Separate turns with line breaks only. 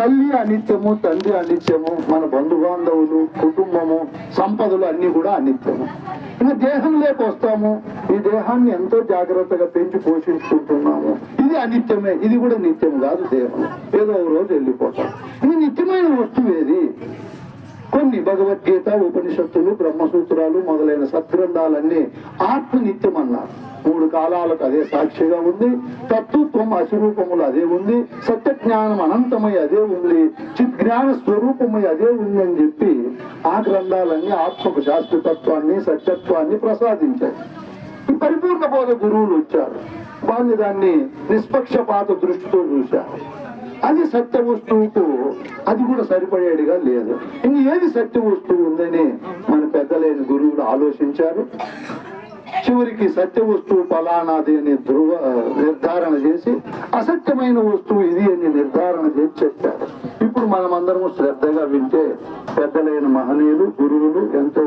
తల్లి అనిత్యము తండ్రి అనిత్యము మన బంధుబాంధవులు కుటుంబము సంపదలు అన్ని కూడా అనిత్యము. ఇంకా లేక వస్తాము. ఈ దేహాన్ని ఎంతో జాగ్రత్తగా పెంచి పోషించుకుంటున్నాము. ఇది అనిత్యమే ఇది కూడా నిత్యం కాదు దేహం. ఏదో ఒక రోజు వెళ్ళిపోతాం. ఇది నిత్యం కొన్ని భగవద్గీత ఉపనిషత్తులు బ్రహ్మసూత్రాలు మొదలైన సద్గ్రంథాలన్నీ ఆత్మ నిత్యం అన్నారు మూడు కాలాలకు అదే సాక్షిగా ఉంది. తత్వత్వం అశురూపములు అదే ఉంది. సత్యజ్ఞానం అనంతమై అదే ఉంది. చిజ్ఞాన స్వరూపమై అదే ఉంది అని చెప్పి ఆ గ్రంథాలన్నీ ఆత్మకు శాస్త్రతత్వాన్ని సత్యత్వాన్ని ప్రసాదించాయి. పరిపూర్ణ బోధ గురువులు వచ్చారు. వాళ్ళు దాన్ని నిష్పక్షపాత దృష్టితో చూశారు. అది సత్య వస్తువుకు అది కూడా సరిపడేదిగా లేదు. ఇంక ఏది సత్య వస్తువు ఉందని మన పెద్దలైన గురువులు ఆలోచించారు. చివరికి సత్య వస్తువు ఫలానాది అని ధృవ నిర్ధారణ చేసి అసత్యమైన వస్తువు ఇది అని నిర్ధారణ చేసి చెప్పారు. ఇప్పుడు మనమందరము శ్రద్ధగా వింటే పెద్దలైన మహనీయులు గురువులు ఎంతో